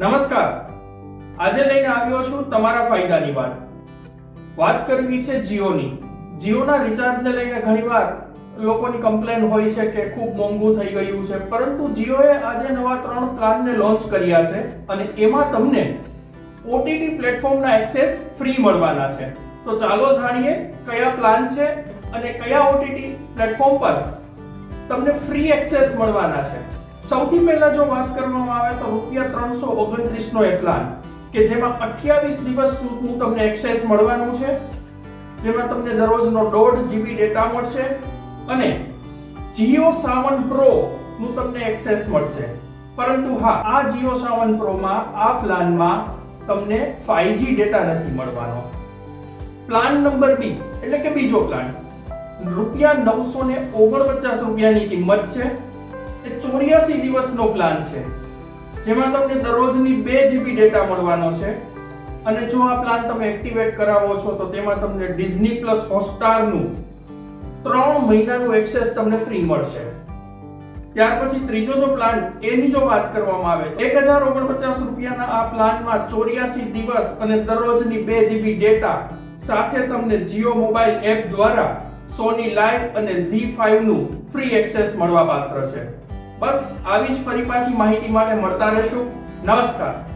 નમસ્કાર. આજે લઈને આવ્યો છું તમારા ફાયદાની વાત. વાત કરવી છે જીઓની. જીઓના રિચાર્જને લઈને ઘણીવાર લોકોની કમ્પ્લેન હોય છે કે ખૂબ મોંઘું થઈ ગયું છે, પરંતુ જીઓએ આજે નવા ત્રણ પ્લાનને લોન્ચ કર્યા છે અને એમાં તમને ઓટીટી પ્લેટફોર્મના એક્સેસ ફ્રી મળવાના છે. તો ચાલો જાણીએ કયા પ્લાન છે અને કયા ઓટીટી પ્લેટફોર્મ પર તમને ફ્રી એક્સેસ મળવાના છે. સૌથી પહેલા જો વાત કરવામાં આવે તો રૂપિયા ત્રણસો ઓગણત્રીસ નો પ્લાન કે જેમાં અઠ્યાવીસ દિવસ સુધીનું તમને એક્સેસ મળવાનું છે, જેમાં તમને દરરોજનો દોઢ જીબી ડેટા મળશે અને જીઓ સાવન પ્રો નું તમને એક્સેસ મળશે. પરંતુ હા, આ જીઓ સાવન પ્રો માં, આ પ્લાનમાં તમને 5G ડેટા નથી મળવાનો. પ્લાન નંબર બી એટલે કે બીજો પ્લાન. રૂપિયા નવસો ને ઓગણપચાસ રૂપિયાની કિંમત છે. એ ચોર્યાસી દિવસનો પ્લાન છે. જેમાં તમને દરરોજની બે જીબી ડેટા મળવાનો છે. અને જો આ પ્લાન તમે એક્ટિવેટ કરાવો છો, તો તેમાં તમને ડિઝની પ્લસ હોટસ્ટારનું ત્રણ મહિનાનું એક્સેસ તમને ફ્રી મળશે. ત્યાર પછી ત્રીજો જો પ્લાન એની જો વાત કરવામાં આવે એક હજાર ઓગણપચાસ રૂપિયાના આ પ્લાનમાં ચોર્યાસી દિવસ અને દરરોજની બે જીબી ડેટા સાથે તમને જીઓ મોબાઈલ એપ દ્વારા સોની લાઈવ અને ઝી નું ફ્રી એક્સેસ મળવા પાત્ર છે. બસ આવી જ ફરી પાછી માહિતી માટે મળતા રહેશું. નમસ્કાર.